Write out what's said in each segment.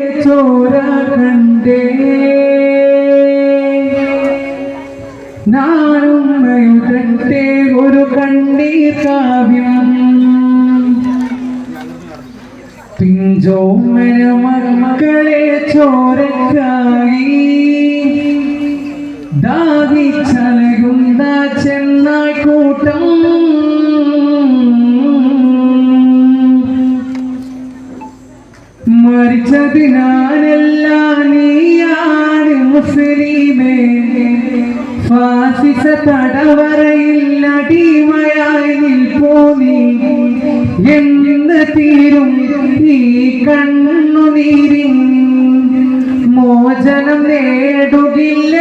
ചോര ഒരു കണ്ണീർ കാവ്യം. പിഞ്ചോമ്മന മക്കളെ ചോരക്കായി. ദാഹിച്ചലകുന്ന ചെന്നായി കൂട്ടം മരിച്ചതിനാലല്ല നീയാണ് മുസ്ലിമേ. ഫാസിസ തടവറയിൽ അടിമയായി നിൽപ്പോ നീ. എന്ന് തീരും ഈ കണ്ണുനീരിൻ മോചനം നേടുകില്ലേ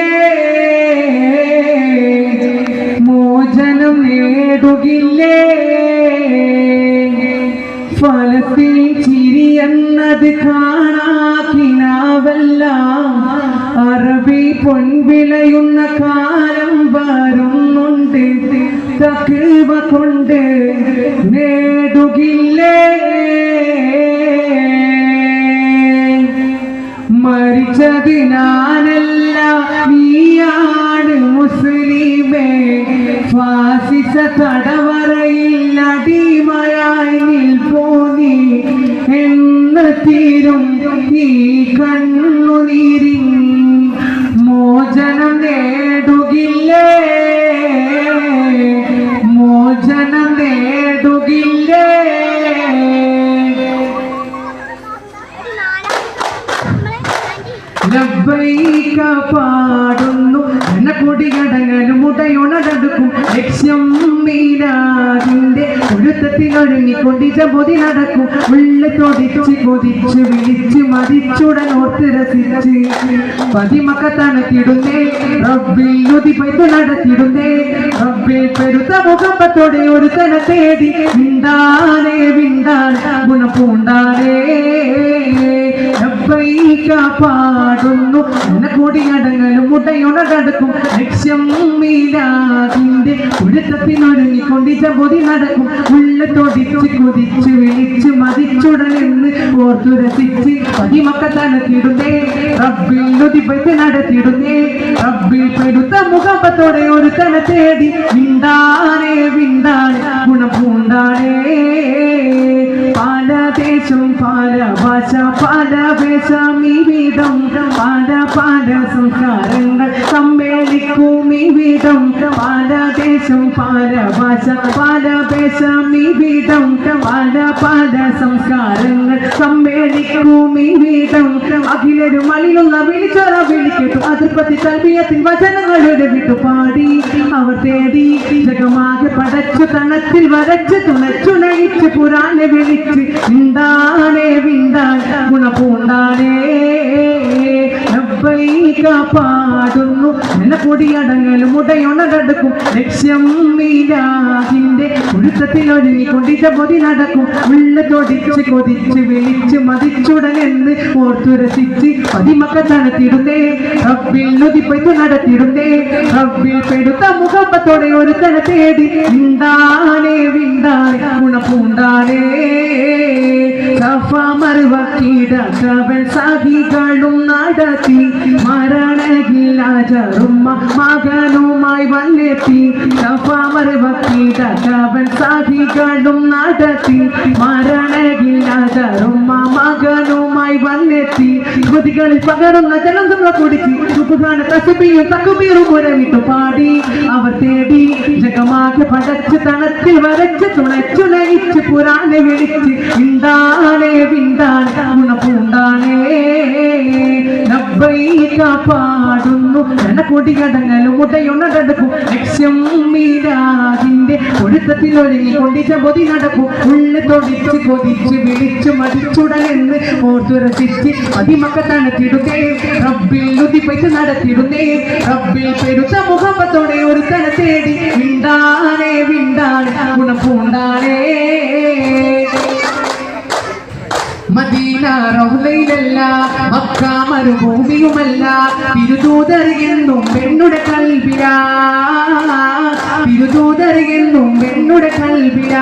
ഫലത്തിൽ ചിരി എന്നത് കാണാക്കിനാവല്ല അറബി പൊൻവിളയുന്ന കാലം വരുന്നുണ്ട്. തകൃവ കൊണ്ട് നേടുകില്ലേ കണ്ണുനീരിൻ മോചനം നേടുകില്ലേ? മോചനം നേടുകില്ലേ? പാടുന്നു എന്ന കൊടികടങ്ങനും മുടയുണടക്കും ലക്ഷ്യം മീനാതിന്റെ ഒഴുത്തത്തിനൊഴുങ്ങി കൊണ്ടിച്ച പൊതി നടക്കും. ഉള്ളു തൊടിച്ച് കൊതിച്ച് വിളിച്ച് മതിച്ചുടൻ ഓർത്ത് രസിച്ച് പതിമക്ക തണുത്തിടുന്നേ റബ്ബിൽ നുതി പൈത്ത് നടത്തിടുന്നേ റബ്ബിൽ പെരുത്ത മുഖപ്പത്തോടെ ഒരു തന തേടി വിണ്ടാനേ വിണ്ടാൻ ഗുണപൂണ്ടാനേ. ലബ്ബൈക പാടുന്നു കൊടിയടങ്ങലും മുട്ടയുണടക്കും ലക്ഷ്യം മീലാതിന്റെ ഒഴുത്തത്തിനൊരുങ്ങി കൊണ്ടിച്ച പൊതി നടക്കും ഉള്ള തൊടിച്ച് കൊതിച്ച് വിളിച്ച് മതിച്ചുടനെന്ന് ഓർത്തു രസിച്ച് പതിമക്ക തനത്തിടുന്നേ റബ്ബിൽ നുതിപ്പൈത്ത് നടത്തിടുന്നേ റബ്ബിൽ പെടുത്ത മുഖപ്പത്തോടെ ഒരു തന തേടി വിണ്ടാനേ വിണ്ടാൻ ഗുണം പൂണ്ടാനേ പല ദേശം പല ഭാഷ പല വേഷം ഈ വിധം പല പല സംസ്കാരങ്ങൾ സമ്മേളിക്കും ഈ വിധം പല ദേശം പല ഭാഷ പല വേഷം ഈ വിധം പല പല സംസ്കാരങ്ങൾ. സമ്മേളിക്കും ഈ വിധം അഖിലരും അളിലുള്ള വിളിച്ചോറ വിളിക്കട്ടു. അതിർപ്പത്തി തൽബിയത്തിൻ വചനങ്ങളുടെ വിട്ടുപാടി അവർ തേടി ജഗമാകെ പടച്ചു തണത്തിൽ വരച്ച് തുണച്ചു നയിച്ച് പുരാനെ വിളിച്ച് വിണ്ടാനേ വിണ്ടാൻ ഗുണപൂണ്ടാനേ ലബ്ബൈക പാടുന്നു. എന്നെ പൊടിയടങ്ങലും ഉടയുണടക്കും ലക്ഷ്യം മീലാഹിന്റെ ഒഴുക്കത്തിലൊരുങ്ങി കൊണ്ടിച്ച പൊതി നടക്കും. ഉള്ള തൊടിച്ച് കൊതിച്ച് വിളിച്ച് മതിച്ചുടനെന്ന് ഓർത്തുരസിച്ച് പതിമക്ക തണത്തിടുന്നേ. റബ്ബിൽ നുതിപ്പൈത്ത് നടത്തിടുന്നേ. റബ്ബിൽ പെടുത്ത മുഖപ്പത്തോടെ ഒരു തന തേടി വിണ്ടാനേ വിണ്ടാനേ ഗുണപൂണ്ടാനേ. സഫ മറുവക്കീടവൻ സാഹികളും നടത്തി മരണകില്ലാജറുമ്മ മകനുമായി വല്ലെത്തി സഫ സാധികളും നടത്തി. മരണകില്ലാജറുമ്മ മകനുമായി വന്നെത്തി. യുവതികളിൽ പകരുന്ന ജലം നമ്മൾ കുടിച്ച് സുഖാന തസുബിയും തക്കുബീറും ഉരവിട്ടു പാടി. അവർ തേടി ജഗമാകെ പടച്ച് തണത്തിൽ വരച്ച് തുണച്ചു നയിച്ച് പുരാനെ വിളിച്ച് വിണ്ടാനേ വിണ്ടാൻ ഗുണപൂണ്ടാനേ ലബ്ബൈക പാടുന്നു എന്ന കൊടികടങ്ങലും മുടയുണടക്കും ലക്ഷ്യം മീരാജിന്റെ ഒഴുത്തത്തിലൊരുങ്ങി കൊണ്ടിച്ച പൊതി നടക്കും. ഉള്ളു തൊടിച്ച് കൊതിച്ച് വിളിച്ചു മടിച്ചുടലെന്ന് ഓർത്തുരസിച്ച് അതിമക്ക തണത്തിടുന്നേ. റബ്ബിൽ ഉതിപ്പൈത്ത് നടത്തിടുന്നേ. റബ്ബിൽ പെരുത്ത മുഖപ്പത്തോടെ ഒരു തന തേടി. വിണ്ടാനേ വിണ്ടാൻ ഗുണപൂണ്ടാനേ മദീന റൗലയിലല്ല മക്ക മരുഭൂമിയുമല്ല. തിരുതൂതറിയുന്നും പെണ്ണുടെ കൽവില. തിരുതൂതറിയുന്നും പെണ്ണുടെ കൽവില.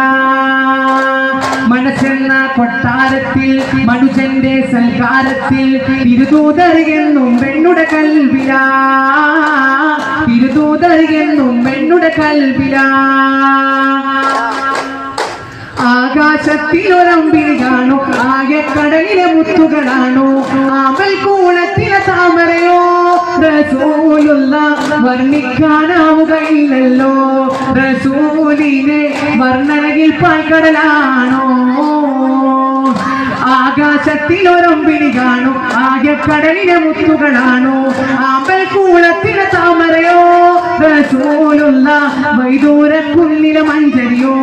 മനസ്സെന്ന കൊട്ടാരത്തിൽ മനുജന്റെ സൽക്കാരത്തിൽ തിരുതൂതറിയുന്നും പെണ്ണുടെ കൽവില. തിരുതൂതറിയുന്നും പെണ്ണുടെ കൽവില. ആകാശത്തിൽ ഒരമ്പിളി കാണു ആകെ കടലിലെ മുത്തുകളാണോ. ആമൽ കൂളത്തിലെ താമരയോ റസൂലുള്ള വർണിക്കാനാവുകയില്ലല്ലോ. റസൂലിനെ വർണനയിൽ പാൽക്കടലാണോ? ആകാശത്തിൽ ഒരമ്പിളി കാണു ആകെ കടലിലെ മുത്തുകളാണോ. ആമ്പൽ കൂളത്തിലെ താമരയോ റസൂലുള്ള വൈദൂര കുന്നിലെ മഞ്ചരിയോ?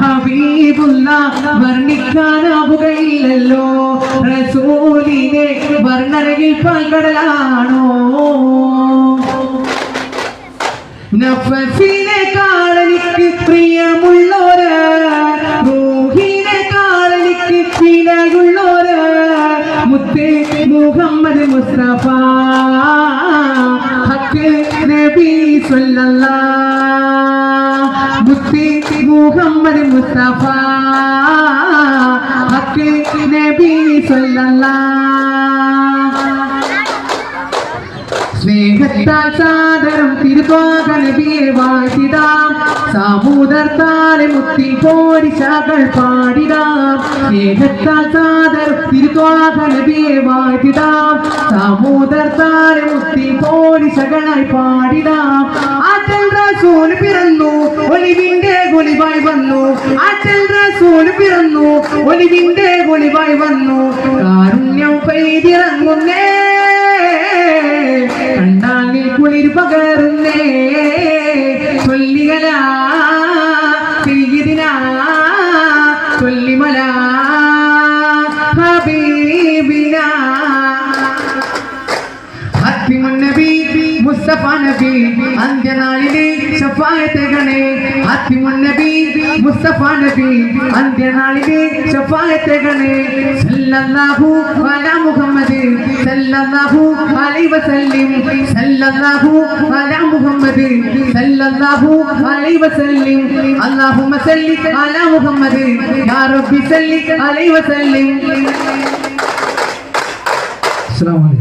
ഹബീബുള്ള വർണിക്കാനാവുകയില്ലല്ലോ. റസൂലിനെ വർണനയിൽ പങ്കടലാണോ? നഫസിനെ കാളനിക്ക് പ്രിയമുള്ളോര് റൂഹിനെ കാളനിക്ക് വിലയുള്ളോര് മുത്തേ മുഹമ്മദ് മുസ്തഫ നബി സല്ലല്ലാ മുത്തേ മുഹമ്മദ് മുസ്തഫ. ഹക്ക് നബി സല്ലല്ലാ സ്നേഹത്താൽ സാദരം തിരുത്വാക നബിയെ വാഴ്ത്തിടാം. സാമൂതർത്താലെ മുത്തി പോരിശകൾ പാടിടാം സ്നേഹത്താൽ സാദർ തിരുത്വാക നബിയെ വാഴ്ത്തിടാം സാമൂതർത്താലെ മുത്തി പോരിശകളായി പാടിടാം ആറ്റൽ റസൂൽ പിറന്നു ഒലിവിന്റെ ഗുളിവായി വന്നു. ആറ്റൽ റസൂൽ പിറന്നു ഒലിവിന്റെ ഗുളിവായി വന്നു. കാരുണ്യം പെയ്തിറങ്ങുന്നേ കണ്ടാലിൽ കുളിർ പകരുന്നേ. മുസ്തഫ നബി അന്ത്യനാളിലെ ശഫായത്തുകളെ ഹത്തിമുന്നബി മുസ്തഫ നബി അന്ത്യനാളിലെ ശഫായത്തുകളെ സല്ലല്ലാഹു അല മുഹമ്മദ് സല്ലല്ലാഹു അലൈഹി വസല്ലം സല്ലല്ലാഹു അല മുഹമ്മദ് സല്ലല്ലാഹു അലൈഹി വസല്ലം. അല്ലാഹുമ്മ സല്ലി അലാ മുഹമ്മദ് യാ റബ്ബി സല്ലി അലൈഹി വസല്ലം. അസ്സലാമു അലൈക്കും.